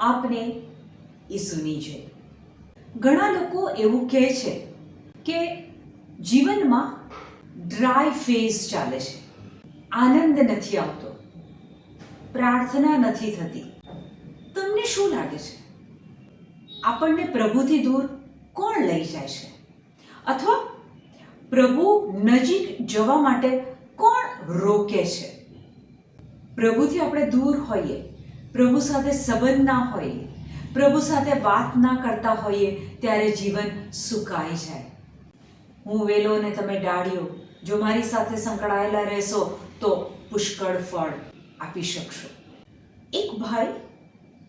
આપને ઈસુની છે. ઘણા લોકો એવું કહે છે કે જીવનમાં ડ્રાય ફેઝ ચાલે છે. આનંદ નથી આવતો. પ્રાર્થના નથી થતી. તમને શું લાગે છે? આપણને પ્રભુથી દૂર કોણ લઈ જાય છે? અથવા પ્રભુ નજીક જવા માટે કોણ રોકે છે? પ્રભુથી આપણે દૂર હોઈએ પ્રભુ સાથે સંબંધ ના હોઈએ પ્રભુ સાથે વાત ના કરતા હોઈએ, ત્યારે જીવન સુકાઈ જાય. હું વેલો અને તમે ડાળીઓ, જો મારી સાથે સંકળાયેલા રહેશો, તો પુષ્કળ ફળ આપી શકશો. એક ભાઈ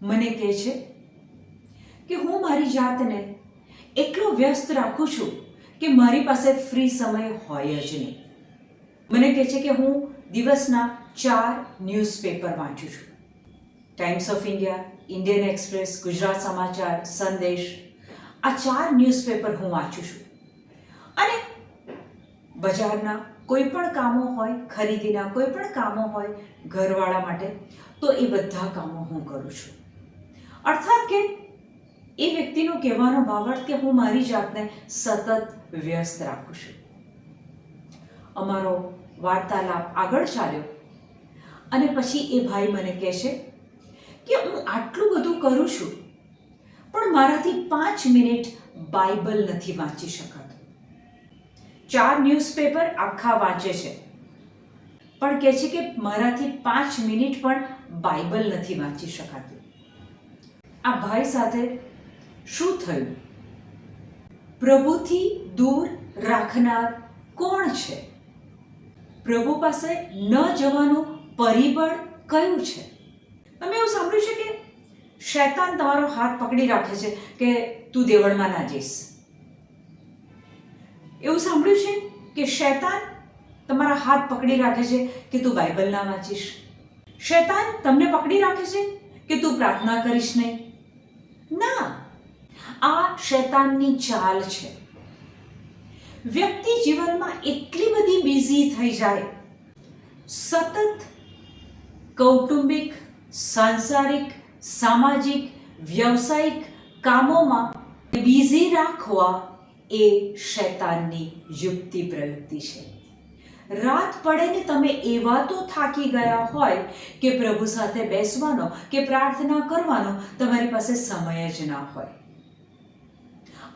મને કહે છે કે હું મારી જાતને એટલો વ્યસ્ત રાખું છું કે મારી પાસે ફ્રી સમય હોય જ નહીં. મને કહે છે કે હું દિવસના ચાર ન્યૂઝપેપર વાંચું છું. Times of India Indian Express Gujarat Samachar Sandesh આ ચાર ન્યૂઝપેપર હું વાંચું છું. અને બજારના કોઈ પણ કામો હોય, ખરીદીના કોઈ પણ કામો હોય, ઘરવાળા માટે, તો એ બધા કામો હું કરું છું. અર્થાત કે એ વ્યક્તિનો કહેવાનો બાબત કે હું મારી જાતને સતત વ્યસ્ત રાખું છું. અમારો વાર્તાલાપ આગળ ચાલ્યો. અને પછી એ ભાઈ મને કહે છે કે હું આટલું બધું કરું છું? પણ મારાથી પાંચ મિનિટ બાઇબલ નથી વાંચી શકાતું. ચાર ન્યૂઝપેપર આખા વાંચે છે. પણ કહે છે કે મારાથી પાંચ મિનિટ પણ બાઇબલ નથી વાંચી શકાતું. આ ભાઈ સાથે શું થયું? પ્રભુથી દૂર રાખનાર કોણ છે? પ્રભુ પાસે ન જવાનું પરિબળ કયું છે? તમે એવું સાંભળ્યું છે કે શૈતાન તમારો હાથ પકડી રાખે છે કે તું દેવળમાં ના જઈશ? એવું સાંભળ્યું છે કે શૈતાન તમારા હાથ પકડી રાખે છે કે તું બાઇબલ ના વાંચીશ? શૈતાન તમને પકડી રાખે છે કે તું પ્રાર્થના કરીશ નહીં? ના. આ શૈતાનની ચાલ છે. વ્યક્તિ જીવનમાં એટલી બધી બિઝી થઈ જાય. સતત કૌટુંબિક સાંસારિક, સામાજિક, વ્યવસાયિક કામોમાં બિઝી રાખવા એ શૈતાનની યુક્તિ પ્રયુક્તિ છે. રાત પડે ને તમે એવા તો થાકી ગયા હોય કે પ્રભુ સાથે બેસવાનો, કે પ્રાર્થના કરવાનો તમારી પાસે સમય જ ના હોય.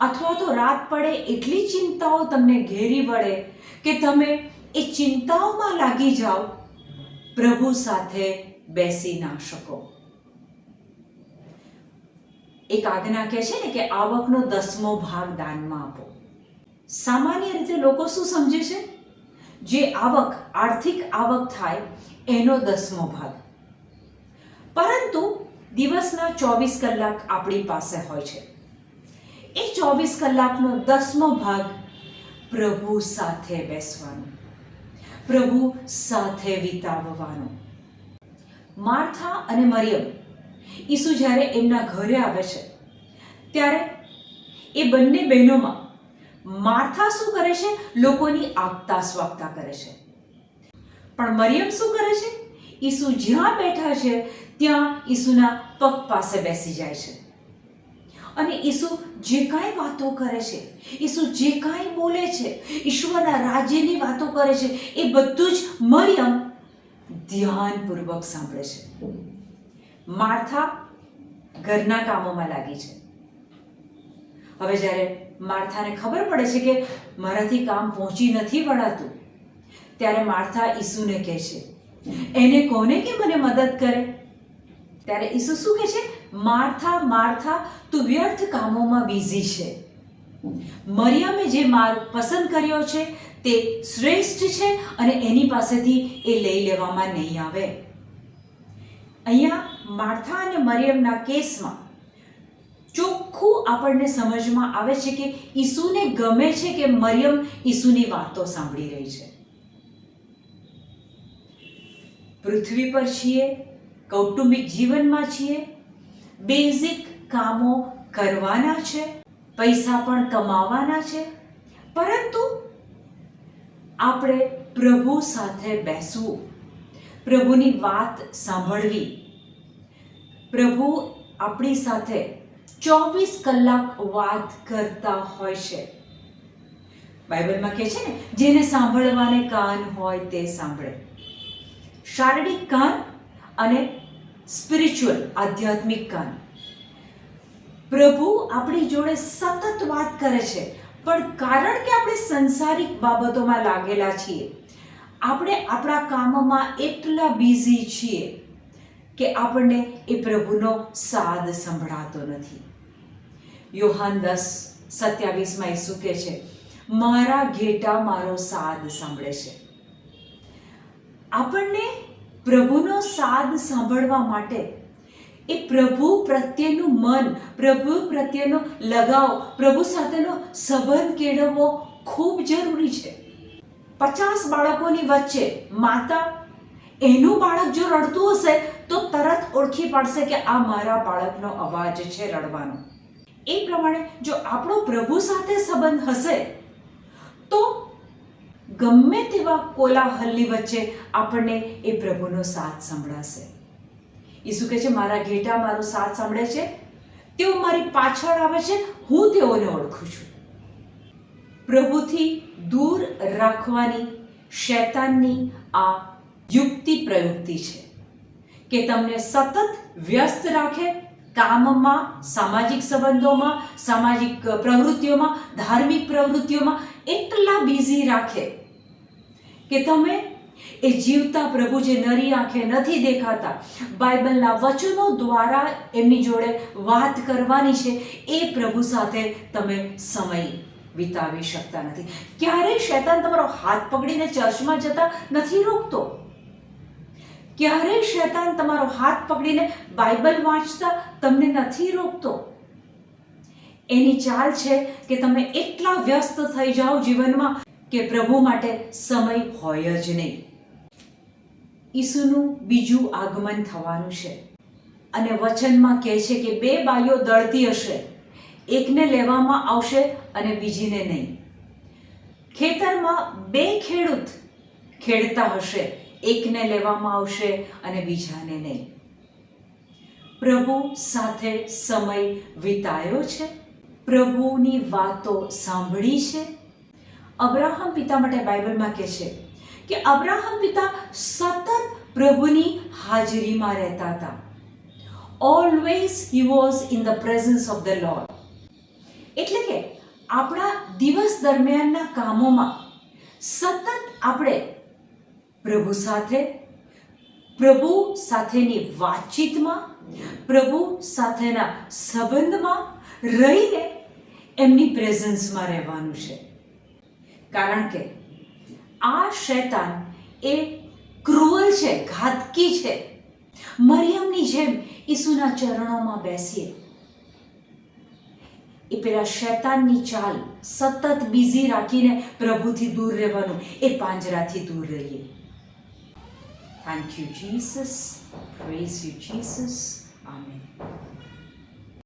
અથવા તો રાત પડે એટલી ચિંતાઓ તમને ઘેરી વળે કે તમે એ ચિંતાઓમાં લાગી જાઓ, પ્રભુ સાથે બેસી ના શકો એક આજ્ઞા કહે છે ને કે આવકનો દસમો ભાગ દાનમાં આપો. સામાન્ય રીતે લોકો શું સમજે છે? જે આવક, આર્થિક આવક થાય, એનો દસમો ભાગ. પરંતુ દિવસના ચોવીસ કલાક આપણી પાસે હોય છે. એ ચોવીસ કલાકનો દસમો ભાગ પ્રભુ સાથે બેસવાનો, પ્રભુ સાથે વિતાવવાનો. માર્થા અને મરિયમ. ઈસુ જ્યારે એમના ઘરે આવે છે, ત્યારે એ બંને બહેનોમાં માર્થા શું કરે છે? લોકોની આગતા સ્વાગતા કરે છે. પણ મરિયમ શું કરે છે? ઈસુ જ્યાં બેઠા છે, ત્યાં ઈસુના પગ પાસે બેસી જાય છે. અને ઈસુ જે કાંઈ વાતો કરે છે, ઈસુ જે કાંઈ બોલે છે, ઈશ્વરના રાજ્યની વાતો કરે છે, એ બધું જ મરિયમ ધ્યાનપૂર્વક સાંભળે છે. માર્થા ઘરના કામોમાં લાગી છે. હવે જ્યારે માર્થાને ખબર પડે છે કે મારાથી કામ પહોંચી નથી વળાતું, ત્યારે માર્થા ઈસુને કહે છે, એને કોને કે મને મદદ કરે? ત્યારે ઈસુ શું કહે છે? માર્થા માર્થા, તું વ્યર્થ કામોમાં બિઝી છે. મરિયમે જે માર્ગ પસંદ કર્યો છે તે શ્રેષ્ઠ છે અને એની પાસેથી એ લઈ લેવામાં નહીં આવે. અહીંયા માર્થા અને મરિયમના કેસમાં ચોખ્ખું આપણને સમજમાં આવે છે કે ઈસુને ગમે છે કે મરિયમ ઈસુની વાતો સાંભળી રહી છે. પૃથ્વી પર છીએ, કૌટુંબિક જીવનમાં છીએ, બેઝિક કામો કરવાના છે, પૈસા પણ કમાવાના છે, પરંતુ આપણે પ્રભુ સાથે બેસવું, પ્રભુની વાત સાંભળવી. પ્રભુ આપણી સાથે ચોવીસ કલાક વાત કરતા હોય છે. બાઇબલમાં કહે છે ને, જેને સાંભળવાને કાન હોય તે સાંભળે. શારીરિક કાન અને સ્પિરિચ્યુઅલ, આધ્યાત્મિક કાન. પ્રભુ આપણી જોડે સતત વાત કરે છે. પણ કારણ કે આપણે સંસારિક બાબતોમાં લાગેલા છીએ, આપણે આપણા કામમાં એટલા બિઝી છીએ કે આપણને એ પ્રભુનો સાદ સંભળાતો નથી. યોહાન દસ સત્યાવીસમાં ઈસુ કહે છે, મારા ઘેટા મારો સાદ સાંભળે છે. આપણને પ્રભુનો સાદ સાંભળવા માટે એ પ્રભુ પ્રત્યેનું મન, પ્રભુ પ્રત્યેનો લગાવ, પ્રભુ સાથેનો સંબંધ કેળવવો ખૂબ જરૂરી છે. પચાસ બાળકોની વચ્ચે માતા, એનું બાળક જો રડતું હશે, તો તરત ઓળખી પાડશે કે આ મારા બાળકનો અવાજ છે રડવાનો. એ પ્રમાણે જો આપણો પ્રભુ સાથે સંબંધ હશે, તો ગમે તેવા કોલાહલની વચ્ચે આપણને એ પ્રભુનો સાથ સંભળાશે. ઈસુ કહે છે, મારા ઘેટા મારો સાથ સાંભળે છે. તેઓ મારી પાછળ આવે છે. હું તેઓને ઓળખું છું. પ્રભુથી દૂર રાખવાની શૈતાનની આ યુક્તિ પ્રયુક્તિ છે કે તમને સતત વ્યસ્ત રાખે કામમાં, સામાજિક સંબંધોમાં, સામાજિક પ્રવૃત્તિઓમાં, ધાર્મિક પ્રવૃત્તિઓમાં એટલા બિઝી રાખે કે તમે એ જીવતા પ્રભુ જે નરી આંખે નથી દેખાતા, બાઇબલના વચનો દ્વારા એમની જોડે વાત કરવાની છે, એ પ્રભુ સાથે તમે સમય વિતાવી શકતા નથી. ક્યારેય શેતાન તમારો હાથ પકડીને ચર્ચમાં જતા નથી રોકતો. ક્યારેય શેતાન તમારો હાથ પકડીને બાઇબલ વાંચતા તમને નથી રોકતો. એની ચાલ છે કે તમે એટલા વ્યસ્ત થઈ જાઓ જીવનમાં. કે પ્રભુ માટે સમય હોય જ નહીં. ઈસુનું બીજું આગમન થવાનું છે. અને વચનમાં કહે છે કે બે બાઈઓ દળતી હશે. એકને લેવામાં આવશે અને બીજીને નહીં. ખેતરમાં બે ખેડૂત ખેડતા હશે. એકને લેવામાં આવશે અને બીજાને નહીં. પ્રભુ સાથે સમય વિતાયો છે? પ્રભુની વાતો સાંભળી છે? અબ્રાહમ પિતા માટે બાઇબલમાં કહે છે કે અબ્રાહમ પિતા સતત પ્રભુની હાજરીમાં રહેતા હતા. Always he was in the presence of the Lord એટલે કે આપણા દિવસ દરમિયાનના કામોમાં સતત આપણે પ્રભુ સાથે, પ્રભુ સાથેની વાતચીતમાં, પ્રભુ સાથેના સંબંધમાં રહીને એમની પ્રેઝન્સમાં રહેવાનું છે. કારણ કે આ શૈતાન એ ક્રુઅલ છે, ઘાતકી છે. મરિયમની જેમ ઈસુના ચરણોમાં બેસીએ. એ પેલા શૈતાનની ચાલ સતત બિઝી રાખીને પ્રભુથી દૂર રહેવાનું, એ પાંજરાથી દૂર રહીએ. Thank you Jesus praise you Jesus